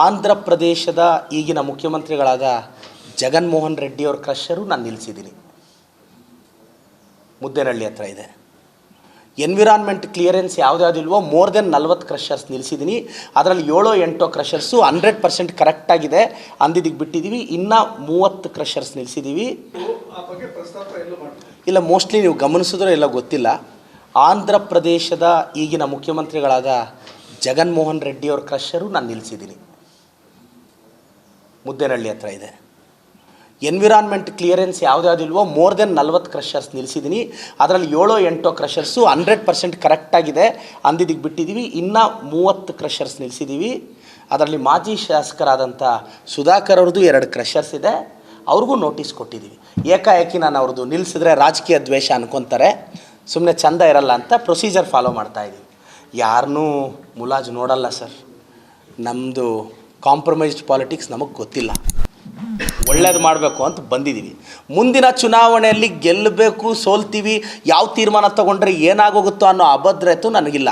ಆಂಧ್ರ ಪ್ರದೇಶದ ಈಗಿನ ಮುಖ್ಯಮಂತ್ರಿಗಳಾದ ಜಗನ್ಮೋಹನ್ ರೆಡ್ಡಿ ಅವ್ರ ಕ್ರಷರು ನಾನು ನಿಲ್ಲಿಸಿದ್ದೀನಿ ಮುದ್ದೇನಹಳ್ಳಿ ಹತ್ರ ಇದೆ. ಎನ್ವಿರಾನ್ಮೆಂಟ್ ಕ್ಲಿಯರೆನ್ಸ್ ಯಾವುದ್ಯಾವುದಿಲ್ವೋ ಮೋರ್ ದೆನ್ ನಲ್ವತ್ತು ಕ್ರಷರ್ಸ್ ನಿಲ್ಲಿಸಿದ್ದೀನಿ ಅದರಲ್ಲಿ ಏಳೋ ಎಂಟೋ ಕ್ರಷರ್ಸು ಹಂಡ್ರೆಡ್ ಪರ್ಸೆಂಟ್ ಕರೆಕ್ಟಾಗಿದೆ ಅಂದಿದ್ದಕ್ಕೆ ಬಿಟ್ಟಿದ್ದೀವಿ ಇನ್ನೂ ಮೂವತ್ತು ಕ್ರಷರ್ಸ್ ನಿಲ್ಲಿಸಿದ್ದೀವಿ ಇಲ್ಲ ಮೋಸ್ಟ್ಲಿ ನೀವು ಗಮನಿಸಿದ್ರೋ ಎಲ್ಲ ಗೊತ್ತಿಲ್ಲ. ಆಂಧ್ರ ಪ್ರದೇಶದ ಈಗಿನ ಮುಖ್ಯಮಂತ್ರಿಗಳಾದ ಜಗನ್ಮೋಹನ್ ರೆಡ್ಡಿ ಅವ್ರ ಕ್ರಷರು ನಾನು ನಿಲ್ಲಿಸಿದ್ದೀನಿ ಮುದ್ದೇನಹಳ್ಳಿ ಹತ್ರ ಇದೆ. ಎನ್ವಿರಾನ್ಮೆಂಟ್ ಕ್ಲಿಯರೆನ್ಸ್ ಯಾವುದ್ಯಾವುದಿಲ್ವೋ ಮೋರ್ ದೆನ್ ನಲ್ವತ್ತು ಕ್ರಷರ್ಸ್ ನಿಲ್ಲಿಸಿದ್ದೀನಿ ಅದರಲ್ಲಿ ಏಳೋ ಎಂಟೋ ಕ್ರಷರ್ಸು ಹಂಡ್ರೆಡ್ ಪರ್ಸೆಂಟ್ ಕರೆಕ್ಟಾಗಿದೆ ಅಂದಿದ್ದಕ್ಕೆ ಬಿಟ್ಟಿದ್ದೀವಿ ಇನ್ನೂ ಮೂವತ್ತು ಕ್ರಷರ್ಸ್ ನಿಲ್ಲಿಸಿದ್ದೀವಿ ಅದರಲ್ಲಿ ಮಾಜಿ ಶಾಸಕರಾದಂಥ ಸುಧಾಕರ್ ಅವ್ರದ್ದು ಎರಡು ಕ್ರಷರ್ಸ್ ಇದೆ. ಅವ್ರಿಗೂ ನೋಟಿಸ್ ಕೊಟ್ಟಿದ್ದೀವಿ ಏಕಾಏಕಿ ನಾನು ಅವ್ರದ್ದು ನಿಲ್ಲಿಸಿದ್ರೆ ರಾಜಕೀಯ ದ್ವೇಷ ಅನ್ಕೊತಾರೆ. ಸುಮ್ಮನೆ ಚಂದ ಇರಲ್ಲ ಅಂತ ಪ್ರೊಸೀಜರ್ ಫಾಲೋ ಮಾಡ್ತಾ ಇದ್ದೀವಿ ಯಾರನ್ನೂ ಮುಲಾಜ್ ನೋಡಲ್ಲ ಸರ್. ನಮ್ಮದು ಕಾಂಪ್ರಮೈಸ್ಡ್ ಪಾಲಿಟಿಕ್ಸ್ ನಮಗೆ ಗೊತ್ತಿಲ್ಲ. ಒಳ್ಳೇದು ಮಾಡಬೇಕು ಅಂತ ಬಂದಿದ್ದೀವಿ ಮುಂದಿನ ಚುನಾವಣೆಯಲ್ಲಿ ಗೆಲ್ಲಬೇಕು ಸೋಲ್ತೀವಿ, ಯಾವ ತೀರ್ಮಾನ ತಗೊಂಡ್ರೆ ಏನಾಗೋಗುತ್ತೋ ಅನ್ನೋ ಅಭದ್ರತೆ ನನಗಿಲ್ಲ.